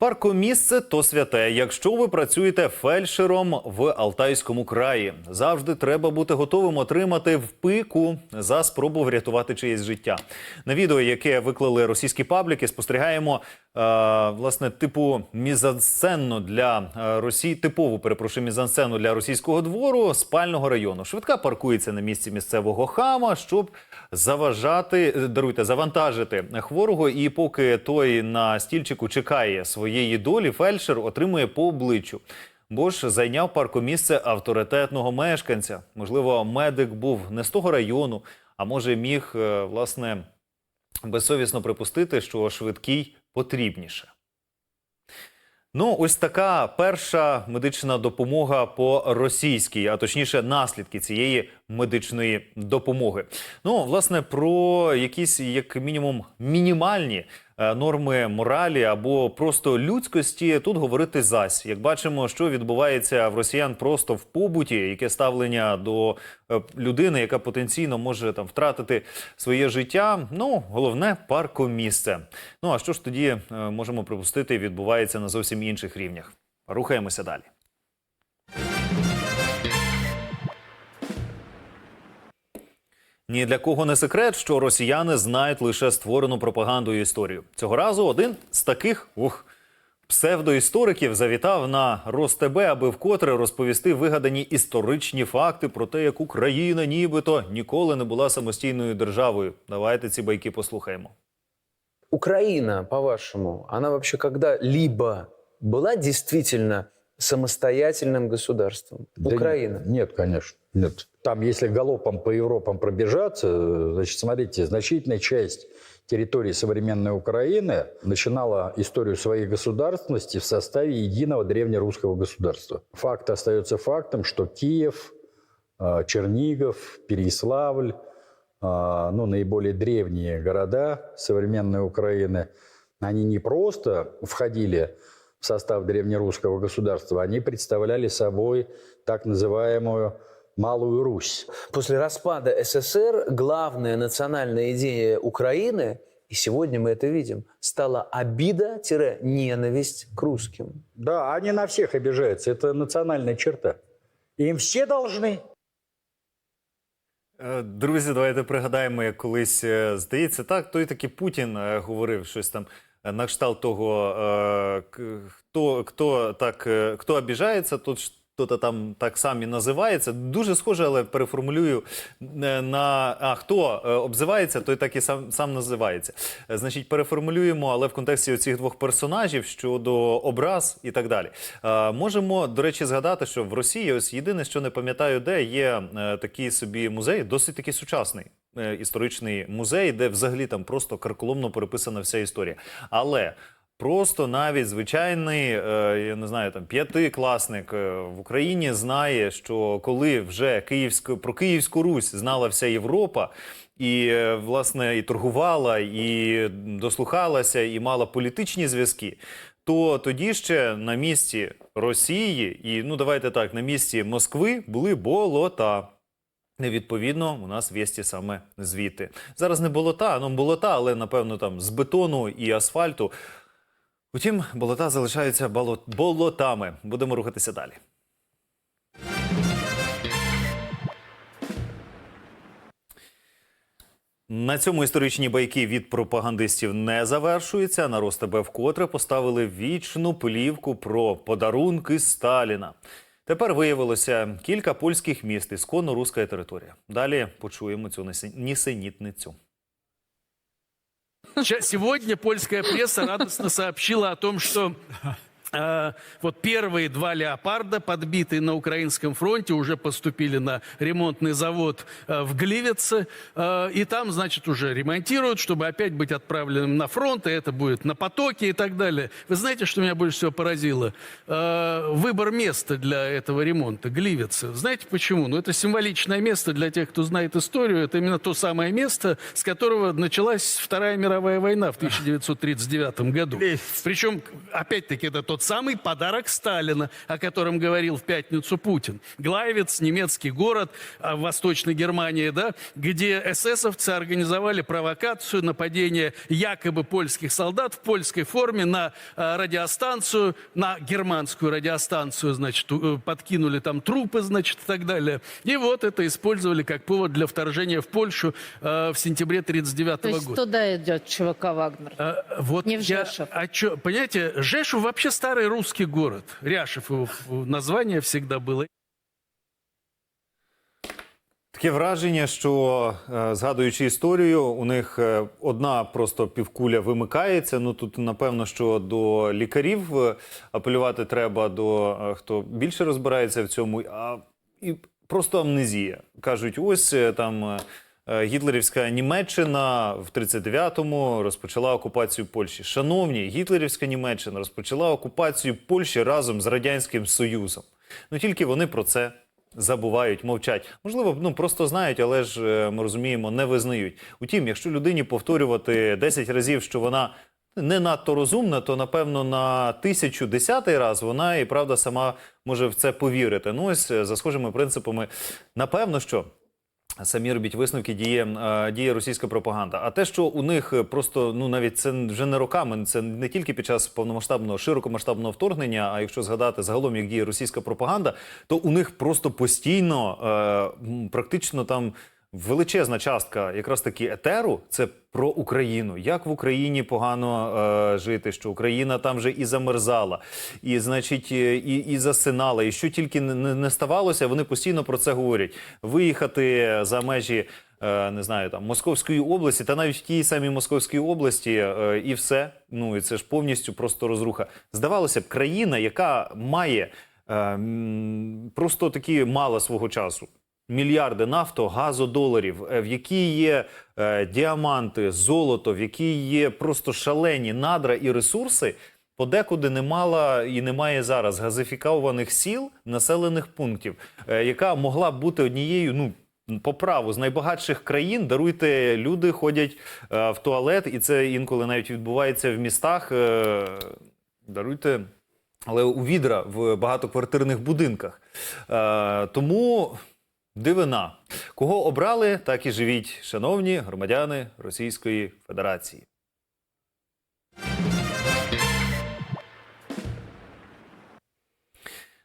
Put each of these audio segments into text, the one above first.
Паркомісце то святе. Якщо ви працюєте фельдшером в Алтайському краї, завжди треба бути готовим отримати в пику за спробу врятувати чиєсь життя. На відео, яке виклали російські пабліки, спостерігаємо власне типу мізансцену для е, Росії, типову перепрошую, мізансцену для російського двору спального району. Швидка паркується на місці місцевого хама, щоб заважати, е, даруйте, завантажити хворого. І поки той на стільчику чекає своєї долі, фельдшер отримує по обличчю. Бо ж зайняв паркомісце авторитетного мешканця. Можливо, медик був не з того району, а може міг е, власне безсовісно припустити, що швидкий потрібніше. Ну, ось така перша медична допомога по російській, а точніше, наслідки цієї медичної допомоги. Ну, власне, про якісь як мінімум мінімальні норми моралі або просто людськості тут говорити зась. Як бачимо, що відбувається в росіян просто в побуті, яке ставлення до е, людини, яка потенційно може там втратити своє життя. Ну, головне паркомісце. Ну а що ж тоді е, можемо припустити, відбувається на зовсім інших рівнях? Рухаємося далі. Ні для кого не секрет, що росіяни знають лише створену пропагандою історію. Цього разу один з таких ух, псевдоісториків завітав на РосТБ, аби вкотре розповісти вигадані історичні факти про те, як Україна нібито ніколи не була самостійною державою. Давайте ці байки послухаємо. Украина, по-вашему, она вообще когда-либо была действительно самостоятельным государством? Да Украина. Нет, нет, конечно. Нет. Там, если галопом по Европам пробежаться, значит, смотрите, значительная часть территории современной Украины начинала историю своей государственности в составе единого древнерусского государства. Факт остается фактом, что Киев, э, Чернигов, Переяславль, э, ну, наиболее древние города современной Украины, они не просто входили в состав древнерусского государства, они представляли собой так называемую Малую Русь. После распада СССР главная национальная идея Украины, и сегодня мы это видим, стала обида-ненависть к русским. Да, они на всех обижаются. Это национальная черта. Им все должны. Е, Друзі, давайте пригадаємо, як колись е, здається, так той таки Путін е, говорив щось там е, на кшталт того, кто, к- хто, хто так кто хто обіжається, тот ж- то там так само і називається. Дуже схоже, але переформулюю е, на а хто е, обзивається, той так і сам сам називається. Е, Значить, переформулюємо, але в контексті цих двох персонажів щодо образ і так далі. Можемо, до речі, згадати, що в Росії ось єдине, що не пам'ятаю, де є такий собі музей, досить таки сучасний. Історичний музей, де взагалі там просто карколомно переписана вся історія. Але Просто навіть звичайний, е, я не знаю, там п'ятикласник е, в Україні знає, що коли вже Київську про Київську Русь знала вся Європа, і е, власне і торгувала, і дослухалася, і мала політичні зв'язки. То тоді ще на місці Росії, і ну давайте так, на місці Москви були болота. І, Відповідно, у нас вісті саме звідти. Зараз не болота, ну болота, але напевно там з бетону і асфальту. Утім, болота залишаються болот- болотами. Будемо рухатися далі. На цьому історичні байки від пропагандистів не завершуються. На РосТБ вкотре поставили вічну плівку про подарунки Сталіна. Тепер виявилося кілька польських міст, ісконно руська територія. Далі почуємо цю нісенітницю. Сегодня польская пресса радостно сообщила о том, что вот первые два леопарда, подбитые на украинском фронте, уже поступили на ремонтный завод э, в Гливице. Э, и там, значит, уже ремонтируют, чтобы опять быть отправленным на фронт, и это будет на потоке и так далее. Вы знаете, что меня больше всего поразило? Э, выбор места для этого ремонта, Гливицы. Знаете почему? Ну, это символичное место для тех, кто знает историю. Это именно то самое место, с которого началась Вторая мировая война в 1939 году. Причем, опять-таки, это тот тот самый подарок Сталина, о котором говорил в пятницу Путин. Глайвиц, немецкий город а, в Восточной Германии, да, где эсэсовцы организовали провокацию, нападение якобы польских солдат в польской форме на а, радиостанцию, на германскую радиостанцию, значит, э, подкинули там трупы, значит, и так далее. И вот это использовали как повод для вторжения в Польшу э, в сентябре 1939 То есть года. туда идет ЧВК «Вагнер». А, вот Не в я- а чё, понимаете, Жешев вообще старый русский город. Ряшев его название всегда было. Таке враження, що е, згадуючи історію, у них е, одна просто півкуля вимикається. Ну тут напевно, що до лікарів е, апелювати треба до хто більше розбирається в цьому. А і просто амнезія. кажуть, ось там. Е, Гітлерівська Німеччина в 39-му розпочала окупацію Польщі. Шановні, гітлерівська Німеччина розпочала окупацію Польщі разом з Радянським Союзом. Ну тільки вони про це забувають, мовчать. Можливо, ну просто знають, але ж е, ми розуміємо, не визнають. Утім, якщо людині повторювати 10 разів, що вона не надто розумна, то напевно на тисячу десятий раз вона і правда сама може в це повірити. Ну ось е, за схожими принципами, напевно, що. Самі робіть висновки, діє, е, діє російська пропаганда. А те, що у них е, просто ну навіть це вже не роками, це не тільки під час повномасштабного широкомасштабного вторгнення. А якщо згадати загалом, як діє російська пропаганда, то у них просто постійно, е, практично там величезна частка якраз таки етеру це про Україну. Як в Україні погано е, жити, що Україна там вже і замерзала, і значить, е, і, і засинала, і що тільки не, не, ставалося, вони постійно про це говорять. Виїхати за межі. е, Не знаю, там Московської області, та навіть в тій самій Московській області, е, і все. Ну і це ж повністю просто розруха. Здавалося б, країна, яка має просто такі мало свого часу, мільярди нафто, газодоларів, е, в якій є е, діаманти, золото, в якій є просто шалені надра і ресурси. Подекуди не мала і немає зараз газифікованих сіл, населених пунктів, е, яка могла б бути однією, ну по праву з найбагатших країн. Даруйте, люди ходять е, в туалет, і це інколи навіть відбувається в містах. Е, даруйте, але у відра в багатоквартирних будинках. Е, тому дивина. Кого обрали, так і живіть, шановні громадяни Російської Федерації.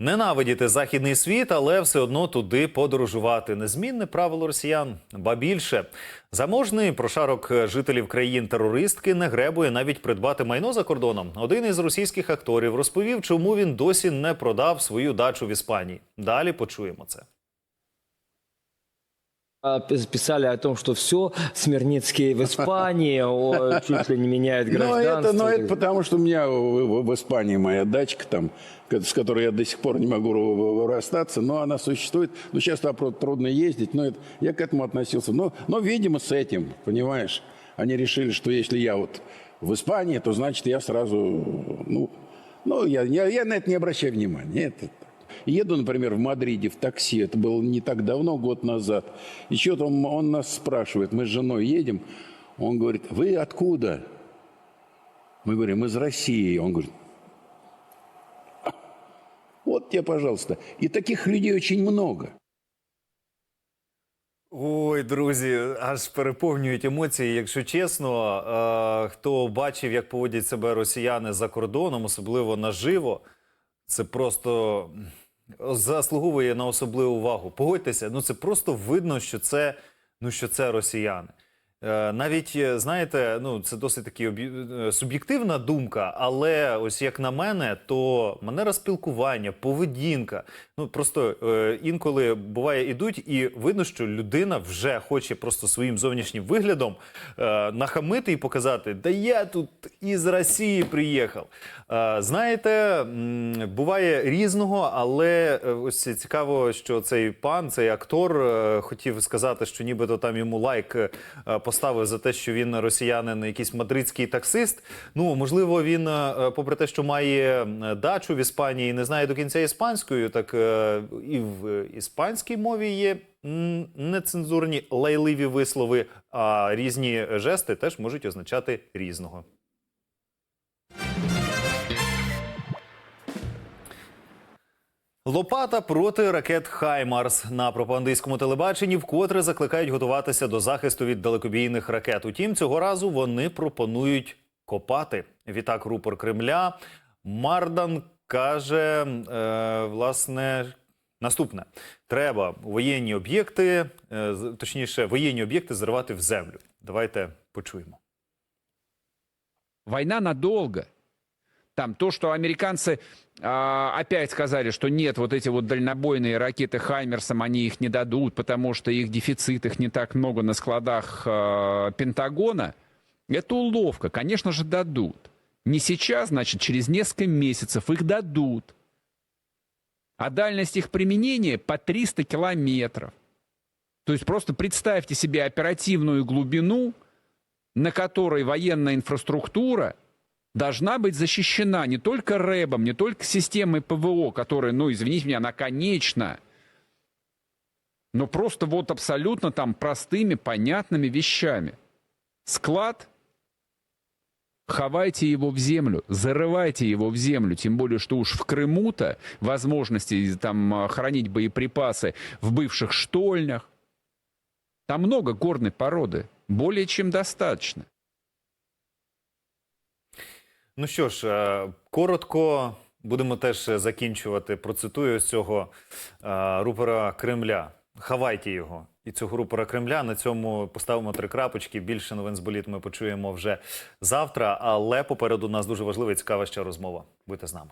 Ненавидіти західний світ, але все одно туди подорожувати. Незмінне правило росіян. Ба більше заможний прошарок жителів країн-терористки не гребує навіть придбати майно за кордоном. Один із російських акторів розповів, чому він досі не продав свою дачу в Іспанії. Далі почуємо це. А, пис- Писали о том, что все, Смирницкий в Испании, о, чуть ли не меняет гражданство. это, ну, это потому, что у меня в, в- Испании моя дачка там, с которой я до сих пор не могу расстаться, но она существует. Ну, сейчас про- трудно ездить, но это, я к этому относился. Но, но, видимо, с этим, понимаешь, они решили, что если я вот в Испании, то значит я сразу, ну, ну я, я, я на это не обращаю внимания. Это, Еду, например, в Мадриде в такси, это было не так давно, год назад. И что-то он, он нас спрашивает, мы с женой едем, он говорит, вы откуда? Мы говорим, из России. Он говорит, «А, вот тебе, пожалуйста. И таких людей очень много. Ой, друзі, аж переповнюють емоції. Якщо чесно, е, хто бачив, як поводять себе росіяни за кордоном, особливо наживо, це просто заслуговує на особливу увагу. Погодьтеся, ну це просто видно, що це, ну, що це росіяни. Е, Навіть е, знаєте, ну це досить таки е, суб'єктивна думка, але ось як на мене, то манера спілкування, поведінка. Ну просто інколи буває ідуть, і видно, що людина вже хоче просто своїм зовнішнім виглядом нахамити і показати, да я тут із Росії приїхав. Знаєте, буває різного, але ось цікаво, що цей пан, цей актор, хотів сказати, що нібито там йому лайк е, поставив за те, що він росіянин, якийсь мадридський таксист. Ну можливо, він, е, попри те, що має дачу в Іспанії, не знає до кінця іспанською, так е, і в іспанській мові є нецензурні лайливі вислови, а різні жести теж можуть означати різного. Лопата проти ракет Хаймарс на пропагандистському телебаченні вкотре закликають готуватися до захисту від далекобійних ракет. Утім, цього разу вони пропонують копати. Відтак, рупор Кремля Мардан каже, е, власне. Наступне треба воєнні об'єкти, е, точніше, воєнні об'єкти зривати в землю. Давайте почуємо. Война надолго. Там то, что американцы а, опять сказали, что нет, вот эти вот дальнобойные ракеты Хаймерсом, они их не дадут, потому что их дефицит, их не так много на складах а, Пентагона. Это уловка, конечно же, дадут. Не сейчас, значит, через несколько месяцев их дадут. А дальность их применения по 300 километров. То есть просто представьте себе оперативную глубину, на которой военная инфраструктура должна быть защищена не только рэбом, не только системой ПВО, которая, ну, извините меня, она конечна, но просто вот абсолютно там простыми, понятными вещами. Склад, ховайте его в землю, зарывайте его в землю, тем более, что уж в Крыму-то возможности там а, хранить боеприпасы в бывших штольнях, там много горной породы, более чем достаточно. Ну що ж, е, коротко будемо теж закінчувати. Процитую з цього е, рупора Кремля. Хавайте його. І цього рупора Кремля. На цьому поставимо три крапочки. Більше новин з боліт ми почуємо вже завтра. Але попереду нас дуже важлива і цікава ще розмова. Будьте з нами.